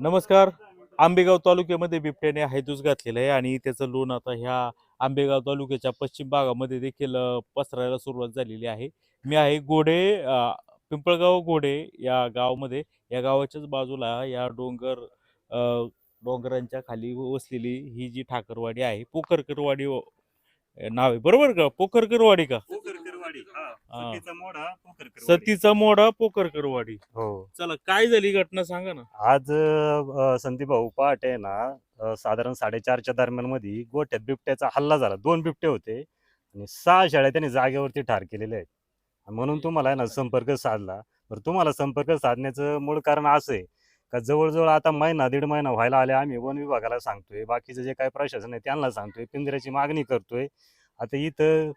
नमस्कार. आंबेगाव तालुक्यामध्ये बिबट्याने हैदूस घातलेला आहे आणि त्याचं लोण आता ह्या आंबेगाव तालुक्याच्या पश्चिम भागामध्ये देखील पसरायला सुरुवात झालेली आहे. मी आहे गोडे पिंपळगाव गोडे या गावामध्ये. या गावाच्याच बाजूला या डोंगर डोंगरांच्या खाली वसलेली ही जी ठाकरवाडी आहे पोखरकरवाडी नाव आहे. बरोबर का? पोखरकरवाडी का? हा. सतीचा मोडा पोखरकरवाडी. सतीचा मोडा पोखरकरवाडी. हो. चला काय झाली घटना सांगा ना. आज अ, संदीप भाऊ पहाटे आहे ना अ, साधारण साडेचारच्या दरम्यानमध्ये गोठ्यात बिबट्याचा हल्ला झाला. दोन बिबटे होते आणि सहा शेळ्या त्यांनी जागेवरती ठार केलेल्या आहेत. आणि म्हणून तुम्हाला आहे ना संपर्क साधला. तर तुम्हाला संपर्क साधण्याचं मूळ कारण असं आहे का जवळजवळ आता महिना दीड महिना व्हायला आले आम्ही वन विभागाला सांगतोय. बाकीचं जे काही प्रशासन आहे त्यांना सांगतोय. पिंजऱ्याची मागणी करतोय. आता इथं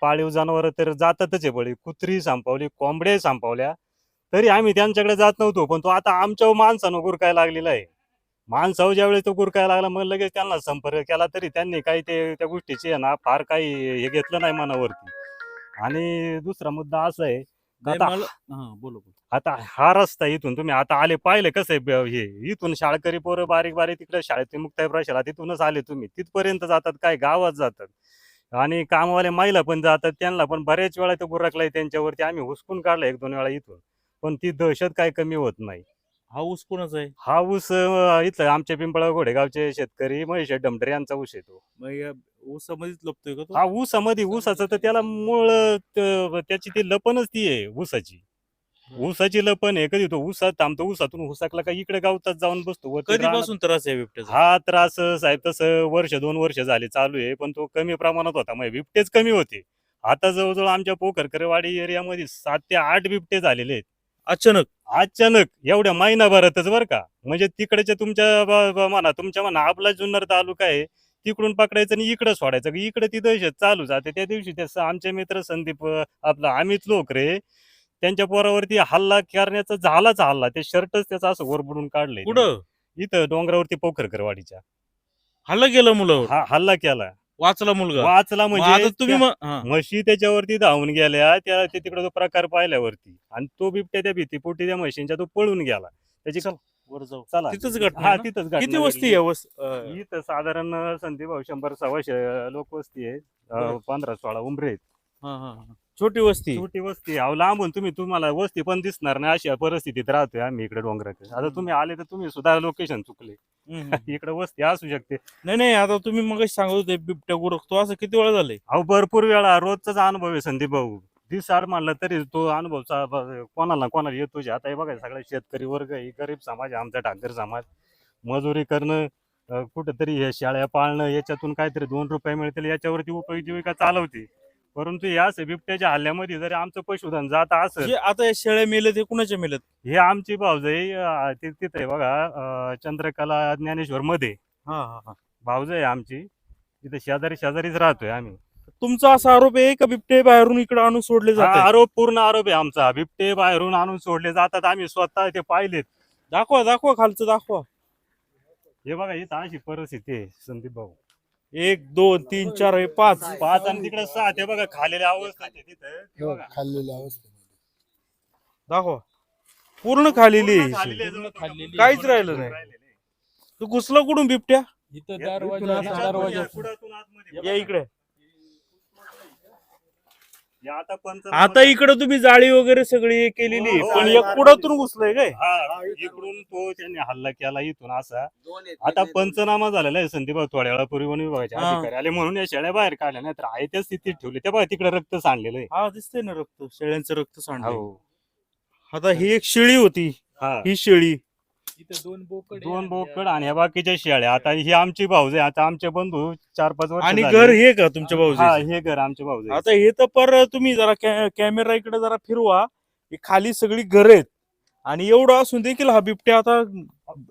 पाळीव जनावर तर जातातच आहे बळी कुत्री संपवली कोंबड्या संपवल्या तरी आम्ही त्यांच्याकडे जात नव्हतो पण तो आता आमच्या माणसानं गुरकाय लागलेला आहे. माणसावर ज्यावेळेस तो गुरकाय लागला मग लगेच त्यांना संपर्क केला तरी त्यांनी काही ते त्या गोष्टीची आहे ना फार काही हे घेतलं नाही मनावरती. आणि दुसरा मुद्दा असा आहे का आता हा बोला बोला. आता हा रस्ता इथून तुम्ही आता आले पाहिले कसं आहे ब- हे इथून शाळकरी पोरं बारीक बारीक तिकडे शाळेत मुक्ताई प्रशाला तिथूनच आले तुम्ही तिथपर्यंत जातात काय गावात जातात? आणि कामवाले महिला पण जातात त्यांना पण बऱ्याच वेळा ते गुरकलाय त्यांच्यावरती. आम्ही हुसकून काढला एक दोन वेळा इथून. पण ती दहशत काय कमी होत नाही. हा ऊस कोणाचा आहे? हा ऊस अं, इथलं आमच्या पिंपळा घोडेगावचे शेतकरी महेश डमडर यांचा ऊस येतो मग या ऊसामध्येच लपतोय का तो? हा ऊसामध्ये ऊसाचं तर त्याला मूळ त- त्याची ती लपणच ती आहे ऊसाची. ऊसाची लपण आहे कधी तो ऊसात थांबतो ऊसातून ऊसाकला का इकडे गावतात जाऊन बसतो वरती. कधीपासून त्रास आहे बिबट्याचा? हा त्रास साहेब तसं वर्ष दोन वर्ष झाले चालू आहे पण तो कमी प्रमाणात होता. मग बिबटेच कमी होते. आता जवळजवळ आमच्या पोखरकरवाडी एरियामध्ये सात ते आठ बिबटे झालेले आहेत. अचानक? अचानक एवढ्या महिनाभरातच बरं का. म्हणजे तिकडच्या तुमच्या म्हणा तुमच्या म्हणा आपला जुन्नर तालुका आहे तिकडून पकडायचं आणि इकडं सोडायचं. इकडे ती दहशत चालू जाते. त्या दिवशी ते स- आमचे मित्र संदीप आपला अमित लोकरे त्यांच्या पोरावरती हल्ला करण्याचा झालाच हल्ला. ते शर्टच त्याचा असं वरबडून काढलंय कुठं? इथं डोंगरावरती पोखरकरवाडीच्या. हल्ला केला मुलावर? हा हल्ला केला. वाचला मुलगा? वाचला म्हणजे तुम्ही हा. म्हशी त्याच्यावरती धावून गेल्या त्या ते तिकडे तो प्रकार पाहिल्यावरती. आणि तो बिबट्या त्या भीतीपोटी त्या म्हशींच्या तो पळून गेला. त्याची वर जाऊ. चला. तिथंच घटना हा? तिथंच किती वस्ती. आहे इथं साधारण संदीप भाऊ शंभर सव्वाशे लोक वस्ती आहे. पंधरा सोळा उमरे आहेत. हा, हा, हा. छोटी वस्ती. छोटी वस्ती. अहो लांबून तुम्ही तुम्हाला वस्ती पण दिसणार नाही अशा परिस्थितीत राहतोय आम्ही इकडे डोंगराकडे. आता. तुम्ही आले तर तुम्ही सुद्धा लोकेशन चुकले. हम्म. इकडे वस्ती असू शकते. नाही नाही आता तुम्ही मग सांगत होते बिबट्या गुरखतो असं किती वेळा झालंय? अहो भरपूर वेळा. रोजचाच अनुभव आहे संदीप भाऊ. दिसार म्हणलं तरी तो अनुभव ब- कोणाला कोणाला येतोच आहे. आता हे बघा सगळा शेतकरी वर्ग आहे गरीब समाज आहे आमचा ठाकर समाज. मजुरी करणं अं, कुठंतरी हे शाळ्या पाळणं याच्यातून काहीतरी दोन रुपये मिळतील याच्यावरती उपजीविका चालवते. परंतु या बिबट्याच्या हल्ल्यामध्ये जरी आमचं पशुधन जात असेल जे आता या शेळ्या मेले ते कुणाच्या मेलेत? हे आमची अं, ति- तिथे आहे बघा अं, चंद्रकला ज्ञानेश्वर मध्ये हा हा हा. भाऊजाई आहे आमची तिथे शेजारी शेजारीच राहतोय आम्ही. तुमचा असा आरोप आहे का बिबटे बाहेरून इकडे आणून सोडले हा जातात आरोप पूर्ण आरोप आहे आमचा. बिबटे बाहेरून आणून सोडले जातात आम्ही स्वतः ते पाहिलेत. दाखवा दाखवा खालचं दाखवा. हे बघा इथं अशी परिस्थिती आहे संदीप भाऊ. एक दोन तीन चार हे पाच. पाच आणि तिकडे सात हे बघा खालेल्या अवस्था आहे तिथं. हे हो, बघा. खाल्लेल्या अवस्थेमध्ये दाखवा. पूर्ण खालेली आहे पूर्ण ही. खाल्लेली काहीच राहिलं नाही. तो घुसला कुठून बिबट्या? इथं या- दरवाजा. पुढातून आतमध्ये. या इकडे. आता पंच आता इकडे तुम्ही जाळी वगैरे सगळी केलेली आहे. हो, पण हो. एक कुडातून घुसलंय काय? हा इकडून तो त्यांनी हल्ला केला इथून असा. आता पंचनामा झालेला आहे संदीप भाऊ थोड्या वेळापूर्वी वन विभागाचे हा. अधिकारी आले म्हणून या शेळ्या बाहेर काढल्या नाही तर आहे त्या स्थितीत ठेवले. त्या बघा तिकडे रक्त सांडलेलं आहे. हा दिसतंय ना रक्त. शेळ्यांचं रक्त सांडलं हो. आता ही एक शेळी होती. हा. ही शेळी इथं दोन बोकड दोन बोकड आणि बाकीच्या शेळ्या. आता ही आमची भाऊज आहे. आता आमचे बंधू चार पाच वर्ष आणि झाले. घर हे का तुमच्या हा भाऊजी हे घर आमचे भाऊज आता हे तर पर तुम्ही जरा कॅ- कॅमेरा इकडे जरा फिरवा. ही खाली सगळी घर आहेत. आणि एवढं असून देखील हा बिबट्या आता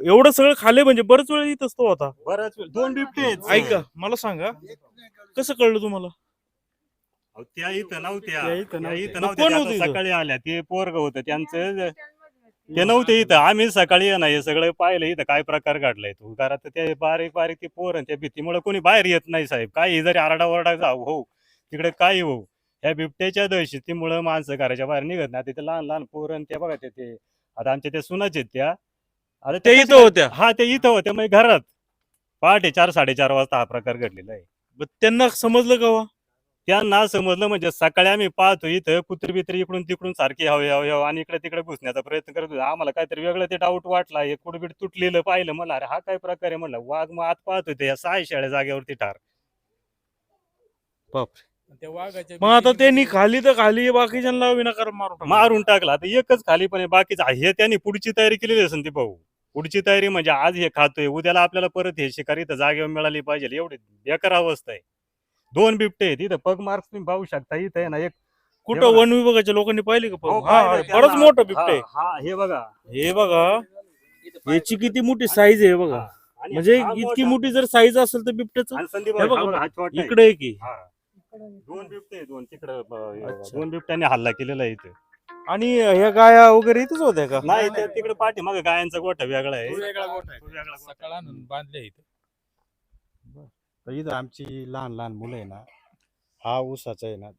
एवढं सगळं खाले म्हणजे बरेच वेळ इथंच तो होता बराच वेळ. दोन बिबटे आहेत. ऐका मला सांगा. कसं कळलं तुम्हाला? अहो, त्या इथं नव्हत्या. त्या इथं त्या नव्हत्या. इथं मग नव्हत्या कोण त्या होतं आता इथं? सकाळी आल्या. ते पोरग होतं. त्यांचं ते नव्हते इथं. आम्ही सकाळी ना हे सगळं पाहिलं इथं काय प्रकार घडलाय तो? घरात ते बारीक बारीक ते पोर आणि त्या भीतीमुळे कोणी बाहेर येत नाही साहेब. काही जरी आरडा ओरडा जाऊ हो. तिकडे काही हो. या बिबट्याच्या दहशतीमुळे माणसं घराच्या बाहेर निघत नाही. तिथे लहान लहान पोरं आणि ते बघा ते- आता आमच्या त्या सुनाच आहेत त्या. आता ते इथं होत्या? हा ते इथं होते मग घरात. पहाटे चार साडेचार वाजता हा प्रकार घडलेला आहे. मग त्यांना समजलं का वा? त्यांना समजलं म्हणजे सकाळी आम्ही पाहतो इथं कुत्री बित्री इकडून तिकडून सारखी हवे हवे हवे आणि इकडे तिकडे घुसण्याचा प्रयत्न करत होते. आम्हाला काहीतरी वेगळं ते डाऊट वाटला. हे कुठबीट तुटलेलं पाहिलं. मला अरे हा काय प्रकार आहे? म्हणलं वाघ मग आत पाहत होते या सहा शेळ्या जागेवरती ठार. बापरे. त्या वाघाच्या मग आता त्यांनी खाली तर खाली बाकीच्यांना विनाकारण मारून टाकलं. मारून टाकला. आता एकच खाली पण आहे, बाकीचं हे त्यांनी पुढची तयारी केलेली आहे संदीप भाऊ पुढची तयारी म्हणजे आज हे खातोय. उद्याला आपल्याला परत हे शिकारी तर जागेवर मिळाली पाहिजे. एवढी बेकार अवस्था आहे. दोन बिबटे आहेत इथं पग मार्क्स तुम्ही पाहू शकता इथं आहे ना एक कुठं हे. वन विभागाच्या लोकांनी पाहिले का हो, पाहून? हा हा. बरंच मोठं बिबटे हा हा, हे बघा हे बघा याची किती मोठी साईज आहे बघा हा. आणि म्हणजे हा इतकी मोठा. मोठी जर साईज असेल तर बिबट्याचं आणि संदीप हे भाऊ, बघा, हा बघा, हा छोटा आहे. इकडे आहे की हा. दोन बिबटे आहे, दोन तिकडे अच्छा. दोन बिबट्यांनी हल्ला केलेला आहे इथे आणि ह्या गाया वगैरे इथेच होत्या का नाही ते तिकडे पाठी मग गायांचा गोठा वेगळा आहे तो वेगळा गोठा आहे. तो वेगळा गोठा. सकाळ आणून बांधले इथं तर इथं आमची लहान लहान मुलं आहे ना हा ऊसाचा आहे ना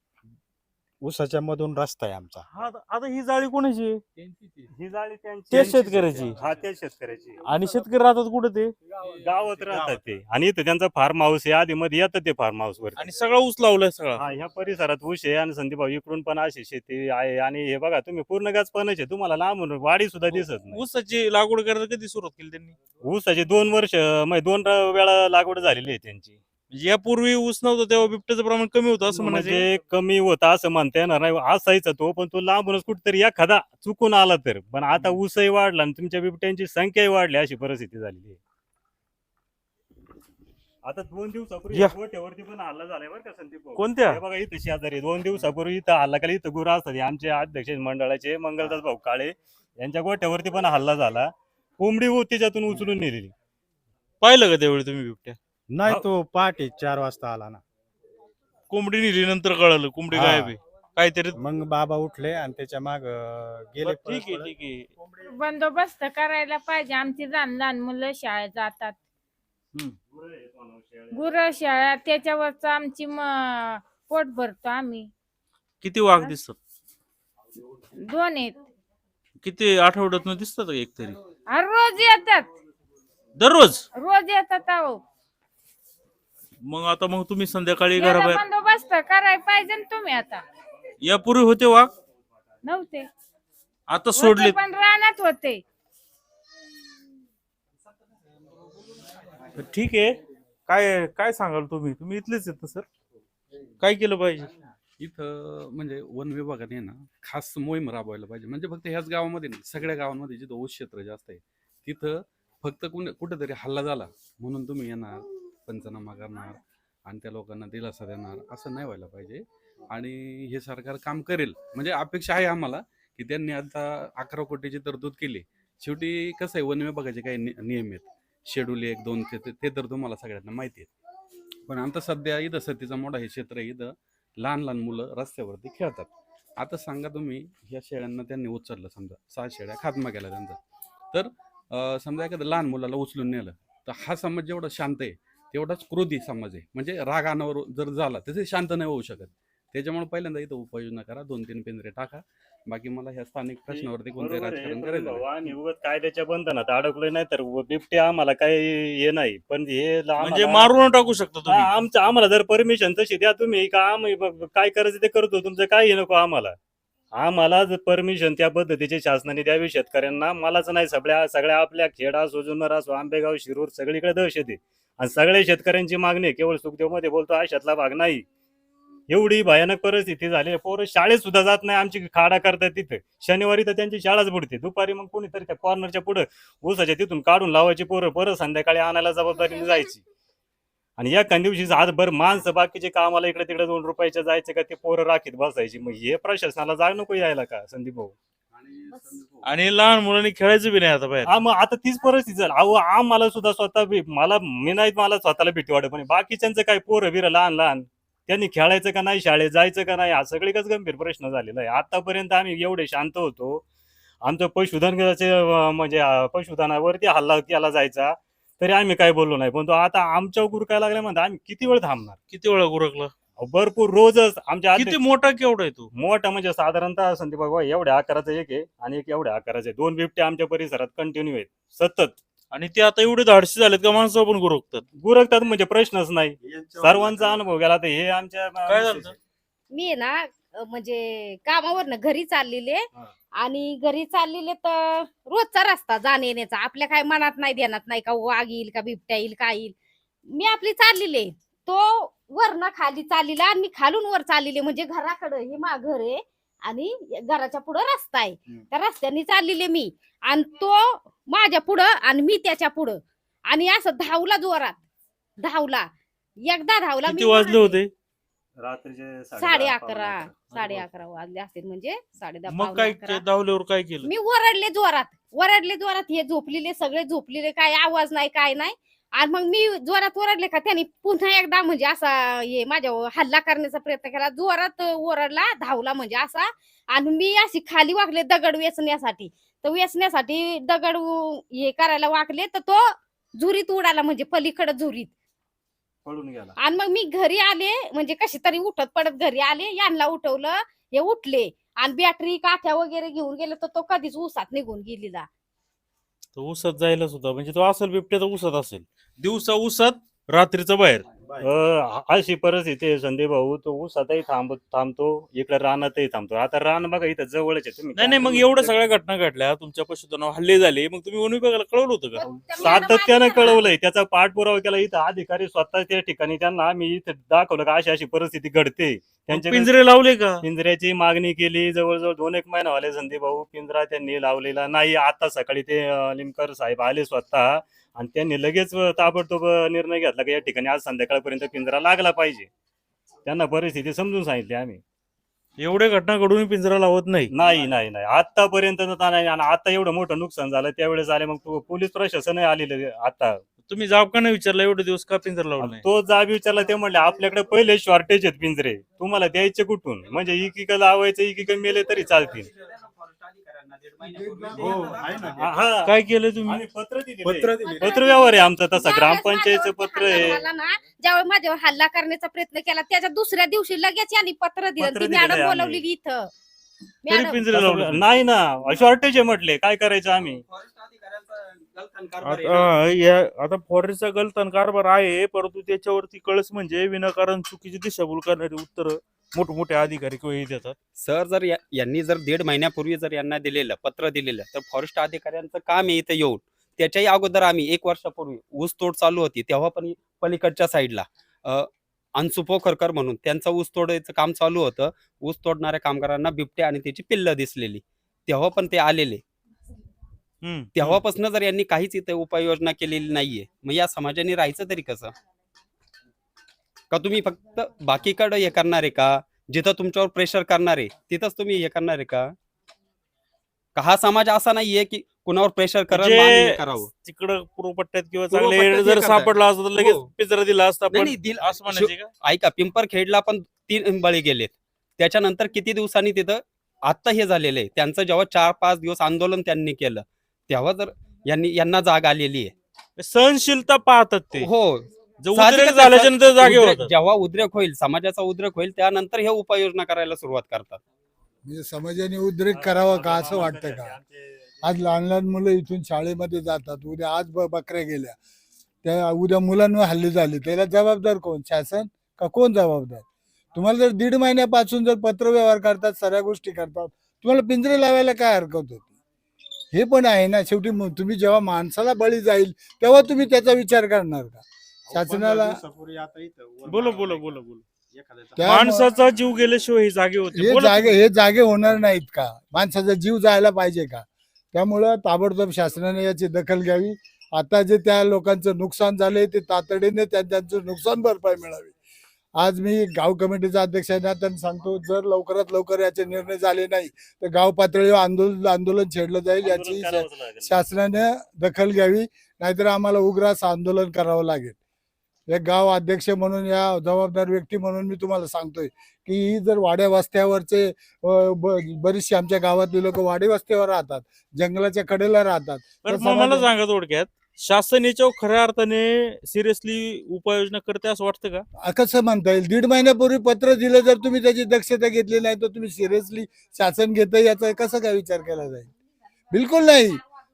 ऊसाच्या मधून रस्ता आहे आमचा. हा, आता ही जाळी कोणाची आहे? त्यांचीच आहे. ही जाळी त्यांची. ते शेतकऱ्याची. हा ते शेतकऱ्याची. आणि शेतकरी राहतात कुठे ते? गावात राहतात ते. आणि इथं त्यांचा फार्म हाऊस आहे. आधी मध्ये येतं ते फार्म हाऊस वर आणि सगळा ऊस लावलाय सगळा. हा ह्या परिसरात ऊस आहे आणि संदीप भाऊ इकडून पण अशी शेती आहे. आणि हे बघा तुम्ही पूर्ण गाच पण आहे. तुम्हाला लांबून वाडी सुद्धा दिसत नाही. ऊसाची लागवड करायला कधी सुरुवात केली त्यांनी? ऊसाची दोन वर्ष म्हणजे दोन वेळा लागवड झालेली आहे त्यांची. म्हणजे यापूर्वी ऊस नव्हतं तेव्हा बिबट्याचं प्रमाण कमी होतं असं म्हणायचं. म्हणजे कमी होता असं म्हणता येणार नाही. असायचा तो पण तो लांबूनच कुठेतरी एखादा चुकून आला तर. पण आता ऊसही वाढला आणि तुमच्या बिबट्यांची संख्याही वाढली अशी परिस्थिती झालेली आहे. आता दोन दिवसापूर्वी या. गोठ्यावरती पण हल्ला झालाय बरं का संदीप भाऊ. कोणत्या? हे बघा इथं शेजारी दोन दिवसापूर्वी इथं हल्ला केला. इथं गुरु असतात. हे आमचे अध्यक्ष मंडळाचे. मंगलदास भाऊ काळे. यांच्या गोठ्यावरती पण हल्ला झाला. कोंबडी व त्याच्यातून उचलून नेलेली. पाहिलं का त्यावेळी तुम्ही बिबट्या? नाही. तो पहाटे चार वाजता आला ना. कोंबडी नेली नंतर कळालं कोंबडी हा. गायब आहे. काहीतरी मग बाबा उठले आणि त्याच्या माग गेले ठीक आहे ठीक आहे. बंदोबस्त करायला पाहिजे. आमची लहान लहान मुलं शाळेत जातात. गुर शाळा त्याच्यावरच आमची म- पोट भरतो आम्ही. किती वाघ दिसतात? दोन आहेत. किती आठवड्यातनं दिसतात एक तरी अरे रोज येतात. दररोज? रोज येतात अहो. मग आता मग तुम्ही संध्याकाळी याला घराबाहेर बंदोबस्त करायला पाहिजे ना तुम्ही आता. यापूर्वी होते वाघ नव्हते. आता सोडले. होते पण रानात होते. ठीक आहे. काय काय सांगाल तुम्ही? तुम्ही इथलेच आहेत ना सर? काय केलं पाहिजे? इथं म्हणजे वन विभागाने ना खास मोहीम राबवायला पाहिजे. म्हणजे फक्त ह्याच गावामध्ये नाही सगळ्या गावांमध्ये जिथं ऊस क्षेत्र जास्त आहे तिथं फक्त कुण कुठेतरी हल्ला झाला म्हणून तुम्ही येणार. पंचनामा करणार आणि त्या लोकांना दिलासा देणार असं नाही व्हायला पाहिजे. आणि हे सरकार काम करेल. म्हणजे अपेक्षा आहे आम्हाला की त्यांनी आता अकरा कोटीची तरतूद केली. शेवटी कसं आहे वन विभागाचे काही नियम आहेत. शेड्यूल एक दोन ते ते तर तुम्हाला सगळ्यांना माहिती आहे पण आता सध्या इथं सतीचा मोठा हे क्षेत्र आहे इथं. लहान लहान मुलं रस्त्यावरती खेळतात. आता सांगा तुम्ही ह्या शेळ्यांना त्यांनी उचललं समजा सहा शेळ्या खात्मा केला त्यांचा. तर समजा एखादं लहान मुलाला उचलून नेलं तर हा समाज जेवढा शांत आहे तेवढाच क्रोधी समाज आहे. म्हणजे राग अनावर जर झाला तर ते शांत नाही होऊ शकत. त्याच्यामुळे पहिल्यांदा इथं उपाययोजना करा दोन तीन पिंजरे टाका. बाकी मला ह्या स्थानिक प्रश्नावरती आहे, राजकारण करायचं उगाच कायद्याच्या बंधनात अडकलोय नाही तर बिबटे आम्हाला काही हे नाही. पण हे म्हणजे मारून टाकू शकता हा, तुम्ही आमचं आम्हाला जर परमिशन तशी द्या तुम्ही का आम्ही काय करायचं ते करतो तुमचं काही नको आम्हाला. आम्हाला जर परमिशन त्या पद्धतीचे शासनाने द्यावी शेतकऱ्यांना मलाच नाही सगळ्या सगळ्या आपल्या खेडा जुन्नर असो आंबेगाव शिरूर सगळीकडे दहशत आहे. आणि सगळ्या शेतकऱ्यांची मागणी. केवळ सुखदेवमध्ये बोलतो आशातला भाग नाही एवढी भयानक परिस्थिती झाली. पोरं शाळेत सुद्धा जात नाही आमची खाडा करतात तिथे शनिवारी तर त्यांची शाळाच बुडते दुपारी मग कोणीतरी त्या कॉर्नरच्या पुढे ऊसाच्या तिथून काढून लावायची पोरं परत संध्याकाळी आणायला जबाबदारीने जायची आणि एका दिवशी आज भर माणसं बाकीचे कामाला इकडे तिकडे दोन रुपयाच्या जायचे का ते पोरं राखीत बसायची मग हे प्रशासनाला जाग नको यायला का संदीप भाऊ आणि लहान मुलांनी खेळायचं बी नाही आता बाहेर. हा मग आता तीच परिस्थिती झाली. अहो आम्हाला सुद्धा स्वतः बी- मला मी नाही मला स्वतःला भीती वाटत पण बाकीच्यांचं काय पोरं बिरं लहान लहान. त्यांनी खेळायचं का नाही शाळेत जायचं का नाही हा सगळीकच गंभीर प्रश्न झालेला आहे आतापर्यंत आम्ही एवढे शांत होतो. आमचं पशुधनाचे अं, म्हणजे अं, पशुधनावरती हल्ला केला जायचा तरी आम्ही काय बोललो नाही. पण तो आता आमच्या गुरु काय लागल्या म्हणता आम्ही किती वेळ थांबणार? किती वेळा गुरकला? भरपूर रोजच आमच्या किती मोठा केवढा आहे तो? मोठा म्हणजे साधारणतः संदीप बाबा एवढ्या आकाराचा एक आहे आणि एक एवढ्या आकाराचा आहे. दोन बिबटे आमच्या परिसरात कंटिन्यू आहेत. सतत. आणि ते आता एवढे धाडशी झालेत का माणसं पण गुरकतात गुरकतात म्हणजे प्रश्नच नाही. सर्वांचा अनुभव गेला तर हे आमच्या काय झालं? मी आहे ना अ, म्हणजे कामावरनं घरी चाललेले हा. आणि घरी चाललेले तर रोजचा रस्ता जाणे येण्याचा. आपल्या काय मनात नाही ध्यानात नाही का वाघ येईल का बिबट्या येईल काय येईल? मी आपली चाललेले तो वरनं खाली चाललेला आणि मी खालून वर चाललेले म्हणजे घराकडं हे मा घर आहे आणि घराच्या पुढं रस्ता आहे. त्या रस्त्याने चाललेले मी आणि तो माझ्या पुढं आणि मी त्याच्या पुढं. आणि असं धावला जोरात धावला. एकदा धावला किती मी वाजले. होते? रात्रीचे साडे अकरा. साडे अकरा वाजले असतील म्हणजे साडे दहा मग पावणे काय अकरा. धावल्यावर काय केलं? मी ओरडले जोरात ओरडले जोरात हे झोपलेले सगळे झोपलेले काय आवाज नाही काय नाही. आणि मग मी जोरात ओरडले का त्यांनी पुन्हा एकदा म्हणजे असा हे माझ्या हल्ला करण्याचा प्रयत्न केला. जोरात ओरडला धावला म्हणजे असा. आणि मी अशी खाली वाकले दगड वेचण्यासाठी. तर वेचण्यासाठी दगड हे करायला वाकले तर तो झुरीत उडाला म्हणजे पलीकडे झुरीत. पळून गेला. आणि मग मी घरी आले म्हणजे कशी तरी उठत पडत घरी आले यांना उठवलं हे उठले. आणि बॅटरी काठ्या वगैरे घेऊन गेले तर तो कधीच उसात निघून गेलेला. तो उसत जायला सुद्धा म्हणजे तो असेल बिबट्या तर उसत असेल. दिवसा उसत रात्रीचं बाहेर. अ, अशी परिस्थिती आहे संदीप भाऊ. तो ऊसातही थांब थांबतो. इकडे रानातही थांबतो. आता रान बघा इथं जवळच आहे तुम्ही. नाही नाही मग एवढ्या सगळ्या घटना घडल्या. तुमच्या पशुधनावर हल्ले झाले. मग तुम्ही वन विभागाला कळवलं होतं का? सातत्यानं कळवलंय. त्याचा पाठपुरावा केला. इथं अधिकारी स्वतः त्या ठिकाणी त्यांना आम्ही इथं दाखवलं का? अशी अशी परिस्थिती घडते. मग त्यांच्या पिंजरे लावले का? पिंजऱ्याची मागणी केली. जवळजवळ दोन एक महिना झाले संदीप भाऊ. पिंजरा त्यांनी लावलेला नाही. आता सकाळी ते अं, लिमकर साहेब आले स्वतः. आणि त्यांनी लगेच ताबडतोब निर्णय घेतला की या ठिकाणी आज संध्याकाळपर्यंत पिंजरा लागला पाहिजे. त्यांना परिस्थिती समजून सांगितली आम्ही. एवढ्या घटना घडून पिंजरा लावत नाही. नाही नाही नाही. आतापर्यंत नाही. आणि आता एवढं मोठं नुकसान झालं त्यावेळेस आले मग तो पोलीस प्रशासन आलेलं आता. तुम्ही जाब का नाही विचारला एवढे दिवस का पिंजरा लावला तो जाब विचारला ते म्हणले आपल्याकडे पहिले शॉर्टेज आहेत पिंजरे. तुम्हाला द्यायचे कुठून? म्हणजे इकिक लावायचं इकिक मेले तरी चालतील. हो आहे ना. काय केलं तुम्ही? आम्ही पत्र दिले पत्र दिले पत्र व्यवहार आहे आमचा तसा. ग्रामपंचायतचं पत्र आहे. ना ज्यावेळी माझ्यावर हल्ला करण्याचा प्रयत्न केला त्याच्या दुसऱ्या दिवशी लगेच यांनी पत्र दिलं. पत्र ती दिलेलं मॅडम आहे आम्ही. बोलवलेली इथं. तरी मॅडम. पिंजरे लावले. नाही. ना. शॉर्टेज आहे म्हटले. काय करायचं आम्ही? आता या- आता फॉरेस्टचा गलतान कारभार आहे परंतु त्याच्यावरती कळस म्हणजे विनाकारण चुकीची दिशाभूल करणारी उत्तर. मोठमोठे अधिकारी हे देतात? सर जर या- यांनी जर दीड महिन्यापूर्वी जर यांना दिलेलं पत्र दिलेलं तर फॉरेस्ट अधिकाऱ्यांचं काम आहे इथं येऊन. त्याच्याही अगोदर आम्ही एक वर्षापूर्वी ऊस तोड चालू होती तेव्हा पण पलीकडच्या साईडला अंशु पोखरकर म्हणून त्यांचं ऊस तोडायचं काम चालू होतं. ऊस तोडणाऱ्या कामगारांना बिबटे आणि त्याची पिल्लं दिसलेली. तेव्हा पण ते आलेले. हम्म. तेव्हापासून जर यांनी काहीच इथे उपाययोजना केलेली नाहीये मग या समाजाने राहायचं तरी कसं? का तुम्ही फक्त बाकीकडे हे करणार आहे का? जिथं तुमच्यावर प्रेशर करणार आहे तिथंच तुम्ही हे करणार आहे का? का हा समाज असा नाहीये की कुणावर प्रेशर म्हणजे करावं? तिकडं पूर्वपट्ट्यात किंवा चांगले जर हे करताय. सापडला असता तर लगेच हो. पिंजरा दिला असता नाही, पण नाही, दिल- असं म्हणायचे का? ऐका पिंपरखेडला पण तीन बळी गेलेत. त्याच्यानंतर किती दिवसांनी तिथं आत्ता हे झालेलं आहे. त्यांचं जेव्हा चार पाच दिवस आंदोलन त्यांनी केलं तेव्हा जर यांनी यांना जाग आलेली आहे. सहनशीलता पाहतात ते. हो. जर साहजिकच उद्रेक आहे, झाल्याच्यानंतर जागे उद्रेक- होतात. जेव्हा उद्रेक होईल समाजाचा उद्रेक होईल त्यानंतर हे उपाययोजना करायला सुरुवात करतात. म्हणजे समाजाने उद्रेक करावा का असं वाटतं का? आज लहान लहान मुलं इथून शाळेमध्ये जातात उद्या आज ब- बकऱ्या गेल्या. त्या उद्या मुलांवर हल्ले झाले त्याला जबाबदार कोण? शासन? का कोण जबाबदार? तुम्हाला जर दीड महिन्यापासून जर पत्र व्यवहार करतात सगळ्या गोष्टी करतात तुम्हाला पिंजरे लावायला काय हरकत होती? हे पण आहे ना शेवटी तुम्ही जेव्हा माणसाला बळी जाईल तेव्हा तुम्ही त्याचा विचार करणार का? शासनाला- बोला बोला. बोला बोला. माणसाचा जीव गेल्याशिवाय हे जागे होते हे बोला जागे हे जागे होणार नाहीत का? माणसाचा जीव जायला पाहिजे का? त्यामुळं ताबडतोब शासनाने याची दखल घ्यावी. आता जे त्या लोकांचं नुकसान झालंय ते तातडीने त्या त्यांचं नुकसान भरपाई मिळावी. आज मी गाव कमिटीचा अध्यक्ष आहे ना त्यांना सांगतो जर लवकरात लवकर याचे निर्णय झाले नाही तर गाव पातळीवर आंदोलन आंदोलन छेडलं जाईल याची आंदोलन करावंच लागेल. शासनाने दखल घ्यावी. नाहीतर आम्हाला उग्र असं आंदोलन करावं लागेल. एक गाव अध्यक्ष म्हणून या जबाबदार व्यक्ती म्हणून मी तुम्हाला सांगतोय की ही जर वाड्या वस्त्यावरचे बरीचशी आमच्या गावातली लोक वाडी वस्त्यावर राहतात जंगलाच्या कडेला राहतात. तर मला सांगा थोडक्यात शासन याच्यावर खऱ्या अर्थाने सिरियसली उपाययोजना करते असं वाटतं का? कसं म्हणता येईल? दीड महिन्यापूर्वी पत्र दिलं जर तुम्ही त्याची दक्षता घेतली नाही तर तुम्ही सिरियसली शासन घेतं याचा कसा काय विचार केला जाईल? बिलकुल नाही.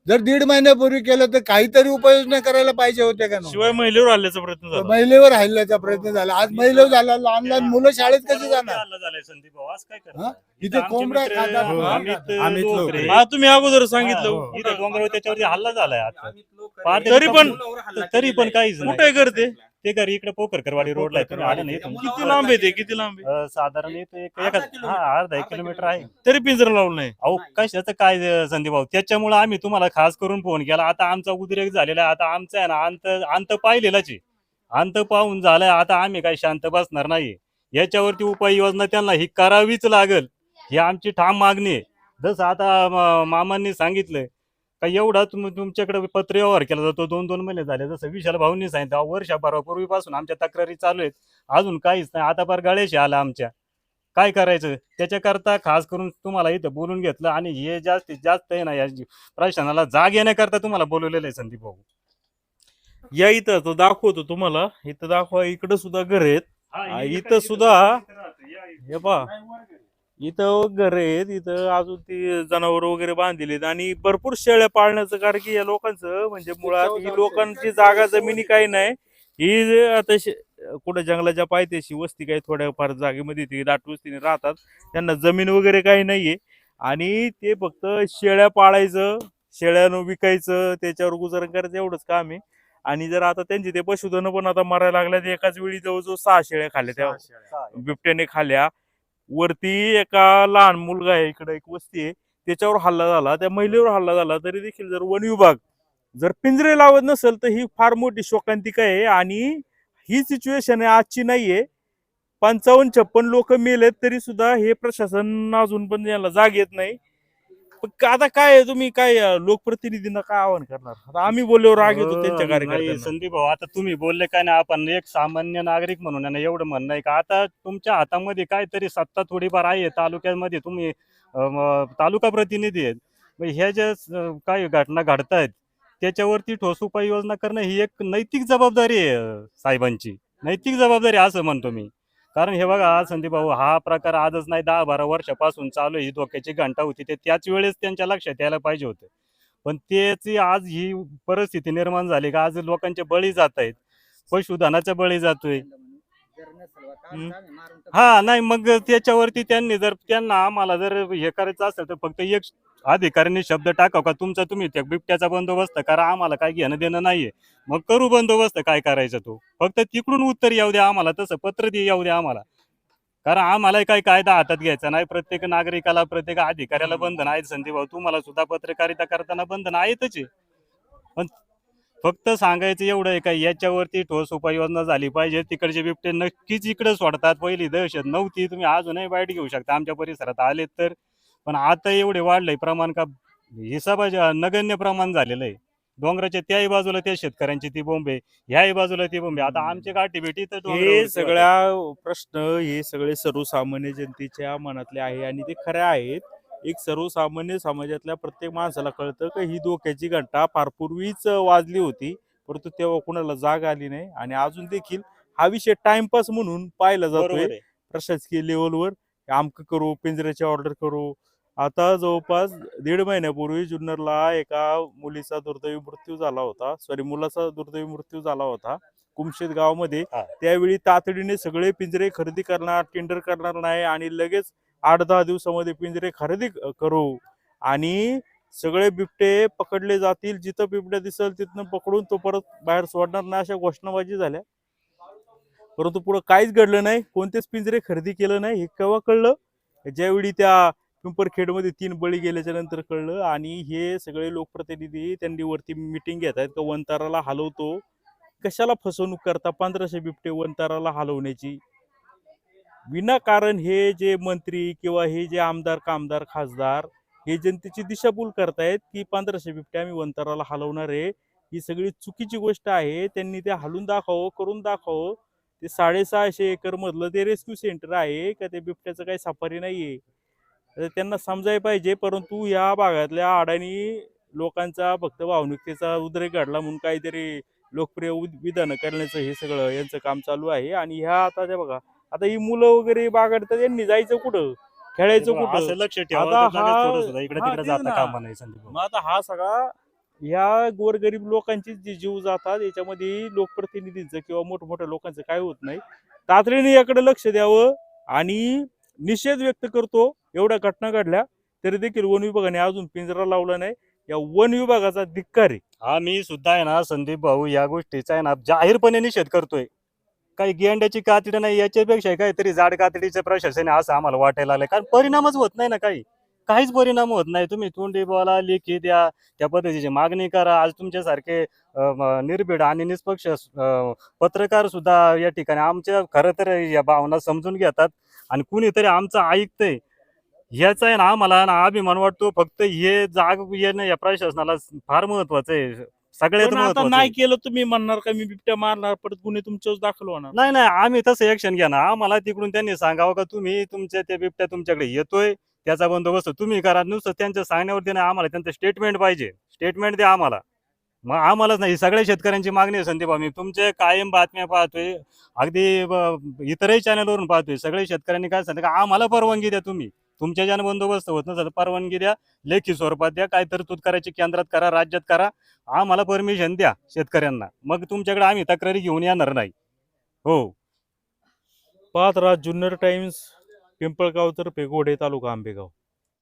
जर दीड महिन्यापूर्वी केलं तर काहीतरी उपाययोजना करायला पाहिजे होत्या का नाही? शिवाय महिलेवर हल्ल्याचा प्रयत्न झाला. महिलेवर हल्ल्याचा प्रयत्न झाला. आज महिलेवर झाला. लहान लहान मुलं शाळेत कशी जाणार? हल्ला झालाय संदीप भाऊ. आज काय करणार? हा? इथं कोंबड्या खातात, लोकरे. हा तुम्ही अगोदर हा, सांगितलं. हो. इथं डोंगरावर त्याच्यावरती हल्ला झालाय तरी पण- तरी पण काहीच. कुठे करते ते घरी इकडे पोखरकरवाडी रोडला आहे. आले नाही इथून. किती लांब येते किती लांब आहे? अ, साधारण इथं एक एका हा अर्धा एक किलोमीटर आहे. तरी पिंजरा लावलं नाही. अहो कशाचं काय अ, संदीप भाऊ? त्याच्यामुळे आम्ही तुम्हाला खास करून फोन केला. आता आमचा उद्रेक झालेला आहे. आता आमचा आहे ना अंत अंत पाहिलेलाच आहे. अंत पाहून झालाय. आता आम्ही काही शांत बसणार नाही याच्यावरती उपाययोजना त्यांना ही करावीच लागल. ही आमची ठाम मागणी आहे. जसं आता म- मामांनी सांगितलं का एवढा तुम तुमच्याकडे पत्र व्यवहार केला जातो दोन दोन महिने झाले. जसं विशाल भाऊंनी सांगितलं वर्षभरापूर्वीपासून आमच्या तक्रारी चालू आहेत. अजून काहीच नाही. आता फार गळेशी आला आमच्या. काय करायचं? त्याच्याकरता खास करून तुम्हाला इथं बोलून घेतलं आणि हे जास्तीत जास्त आहे ना या प्रशासनाला जाग येण्याकरता तुम्हाला बोलवलेलं आहे संदीप भाऊ. या इथं तो दाखवतो तुम्हाला. इथं दाखवा इकडं सुद्धा घर आहेत. इथं सुद्धा हे पहा. इथं घर आहेत इथं अजून ती जनावर वगैरे बांधलेत आणि भरपूर शेळ्या पाळण्याचं कारण की या लोकांचं म्हणजे मुळात ही लोकांची जागा जमिनी काही नाही. ही आता कुठं जंगलाच्या पायथ्याशी वस्ती काही थोड्याफार जागेमध्ये ती दाट वस्तीने राहतात. त्यांना जमीन वगैरे काही नाहीये. आणि ते फक्त शेळ्या पाळायचं शेळ्यानं विकायचं त्याच्यावर गुजारण करायचं एवढंच काम आहे. आणि जर आता त्यांची ते पशुधन पण आता मरायला लागल्या एकाच वेळी जवळजवळ सहा शेळ्या खाल्ल्या त्या बिबट्याने खाल्ल्या. वरती एका लहान मुलगा आहे इकडे एक वस्ती आहे त्याच्यावर हल्ला झाला त्या महिलेवर हल्ला झाला तरी देखील जर वन विभाग जर पिंजरे लावत नसेल तर ही फार मोठी शोकांतिका आहे आणि ही सिच्युएशन आहे आजची नाहीये. पंचावन्न छप्पन लोक मेलेत तरी सुद्धा हे प्रशासन अजून पण याला जाग येत नाही. पण आता काय तुम्ही काय अं, लोकप्रतिनिधींना काय आवाहन करणार? आता आम्ही बोलल्यावर राग येतो त्यांच्या नाही, कार्यकर्त्यांना. संदीप भाऊ आता तुम्ही बोलले काय नाही आपण एक सामान्य नागरिक म्हणून ना एवढं म्हणणं आहे का? आता तुमच्या हातामध्ये काहीतरी सत्ता थोडीफार आहे तालुक्यामध्ये तुम्ही अं, तालुका प्रतिनिधी आहेत. मग ह्या ज्या अं, काही घटना घडतायत त्याच्यावरती ठोस उपाययोजना करणं ही एक नैतिक जबाबदारी आहे अं, साहेबांची. नैतिक जबाबदारी असं म्हणतो मी. कारण हे बघा संदीप भाऊ हा प्रकार आजच नाही दहा बारा वर्षापासून चालू ही धोक्याची घंटा होती. ते त्याच वेळेस त्यांच्या लक्षात यायला पाहिजे होते. पण त्याची आज ही परिस्थिती निर्माण झाली का आज लोकांचे बळी जात आहेत. पशुधनाचा बळी जातोय. हा नाही मग त्याच्यावरती त्यांनी जर त्यांना आम्हाला जर हे करायचं असेल तर फक्त एक अधिकाऱ्यांनी शब्द टाकाव का? तुमचा तुम्ही त्या बिबट्याचा बंदोबस्त करा. आम्हाला काय घेणं देणं नाहीये. मग करू बंदोबस्त काय करायचं तो? फक्त तिकडून उत्तर येऊ द्या आम्हाला तसं पत्र दे येऊ द्या आम्हाला. कारण आम्हाला काही कायदा हातात घ्यायचा नाही. प्रत्येक नागरिकाला प्रत्येक अधिकाऱ्याला बंधन आहेत. संदीप भाऊ तुम्हाला सुद्धा पत्रकारिता करताना बंधन आहेतच आहे पण फक्त सांगायचं एवढं आहे का याच्यावरती ठोस उपाययोजना झाली पाहिजे. तिकडचे बिबटे नक्कीच इकडे सोडतात. पहिली दहशत नव्हती. तुम्ही अजूनही बाईट घेऊ शकता. आमच्या परिसरात आलेत तर. पण आता एवढे वाढलंय प्रमाण का हिसाबा नगण्य प्रमाण झालेलं आहे. डोंगराच्या त्याही बाजूला त्या शेतकऱ्यांची ती बोंबे ह्याही बाजूला ती बोंबे. आता आमची गाठी भेटी तर हे डोंगरावरती सगळ्या प्रश्न हे सगळे सर्वसामान्य जनतेच्या मनातले आहे आणि ते खरे आहेत. एक सर्वसामान्य समाजातल्या प्रत्येक माणसाला कळतं की ही धोक्याची घंटा फार पूर्वीच वाजली होती परंतु तेव्हा कुणाला जाग आली नाही. आणि अजून देखील हा विषय टाइमपास म्हणून पाहिला बरोबर जातोय आहे. प्रशासकीय लेवलवर आमक करू पिंजऱ्याची ऑर्डर करू आता जवळपास दीड महिन्यापूर्वी जुन्नरला एका मुलीचा दुर्दैवी मृत्यू झाला होता. सॉरी मुलाचा दुर्दैवी मृत्यू झाला होता. कुमशेत गावामध्ये. त्यावेळी तातडीने सगळे पिंजरे खरेदी करणार टेंडर करणार नाही आणि लगेच आठ दहा दिवसामध्ये पिंजरे खरेदी करू आणि सगळे बिबटे पकडले जातील. जिथं बिबट्या दिसेल तिथनं पकडून तो परत बाहेर सोडणार नाही अशा घोषणाबाजी झाल्या. परंतु पुढे काहीच घडलं नाही. कोणतेच पिंजरे खरेदी केलं नाही. हे केव्हा कळलं? ज्यावेळी त्या पिंपरखेडमध्ये तीन बळी गेल्याच्यानंतर कळलं आणि हे सगळे लोकप्रतिनिधी त्यांनी वरती मिटिंग घेत आहेत का वनताराला हलवतो? कशाला फसवणूक करता पंधराशे बिबटे वनताराला हलवण्याची? विनाकारण हे जे मंत्री किंवा हे जे आमदार कामदार खासदार हे जनतेची दिशाभूल करतायत की पंधराशे बिबटे आम्ही वंताराला हलवणार आहे. ही सगळी चुकीची गोष्ट आहे. त्यांनी ते हलून दाखवावं करून दाखवावं. ते साडेसहाशे एकर मधलं ते रेस्क्यू सेंटर आहे का? ते बिबट्याचं काही सफारी नाहीये. आहे त्यांना समजायला पाहिजे परंतु या भागातल्या अडाणी लोकांचा फक्त भावनिकतेचा उद्रेक घडला म्हणून काहीतरी लोकप्रिय विधानं करण्याचं हे सगळं यांचं काम चालू आहे. आणि ह्या आता ते बघा आता ही मुलं वगैरे बागडतात यांनी जायचं कुठं? खेळायचं कुठं? लक्ष ठेवा आता हा सगळा ह्या गोरगरीब लोकांचे जे जीव जातात याच्यामध्ये लोकप्रतिनिधींचं किंवा मोठमोठ्या लोकांचं काय होत नाही. तातडीने याकडे लक्ष द्यावं आणि निषेध व्यक्त करतो एवढ्या घटना घडल्या तरी देखील वन विभागाने अजून पिंजरा लावला नाही. या वन विभागाचा धिक्कार आहे. हा मी सुद्धा आहे ना संदीप भाऊ या गोष्टीचा आहे ना जाहीरपणे निषेध करतोय. काही गेंड्याची कातडी नाही याच्यापेक्षा काहीतरी जाड कातडीचे प्रशासन असं आम्हाला वाटायला आलंय. कारण परिणामच होत नाही ना काही. काहीच परिणाम होत नाही. तुम्ही तोंडी बोला लेखी द्या त्या पद्धतीची मागणी करा. आज तुमच्यासारखे निर्भीड आणि निष्पक्ष पत्रकार सुद्धा या ठिकाणी आमच्या खरं तर या भावना समजून घेतात. आणि कुणीतरी आमचं ऐकतंय. ह्याचा आहे ना आम्हाला ना अभिमान वाटतो. फक्त हे जाग येणं या प्रशासनाला फार महत्वाचं आहे. सगळ्यात महत्वाचं नाही आहे. केलं तुम्ही म्हणणार का मी बिबट्या मारणार परत गुन्हे तुमच्यावर दाखल होणार? नाही नाही आम्ही तसं ऍक्शन घ्या ना आम्हाला तिकडून त्यांनी सांगावं का तुम्ही तुमच्या त्या बिबट्या तुमच्याकडे येतोय त्याचा बंदोबस्त तुम्ही करा. नुसतं त्यांच्या सांगण्यावरती नाही आम्हाला त्यांचं स्टेटमेंट पाहिजे. स्टेटमेंट द्या आम्हाला. मग आम्हालाच नाही. सगळ्या शेतकऱ्यांची मागणी आहे संदीप आम्ही. तुमचे कायम बातम्या पाहतोय. अगदी इतरही चॅनलवरून पाहतोय. सगळे शेतकऱ्यांनी काय सांगतं का आम्हाला परवानगी द्या तुम्ही. तुमच्या ज्यानं बंदोबस्त होत नसेल परवानगी द्या. लेखी स्वरूपात द्या. काय तरतूद करायची केंद्रात करा राज्यात करा. आम्हाला परमिशन द्या शेतकऱ्यांना. मग तुमच्याकडे आम्ही तक्रारी घेऊन येणार नाही. हो. पाच राज जुन्नर टाइम्स पिंपळगाव तर गोडे तालुका आंबेगाव.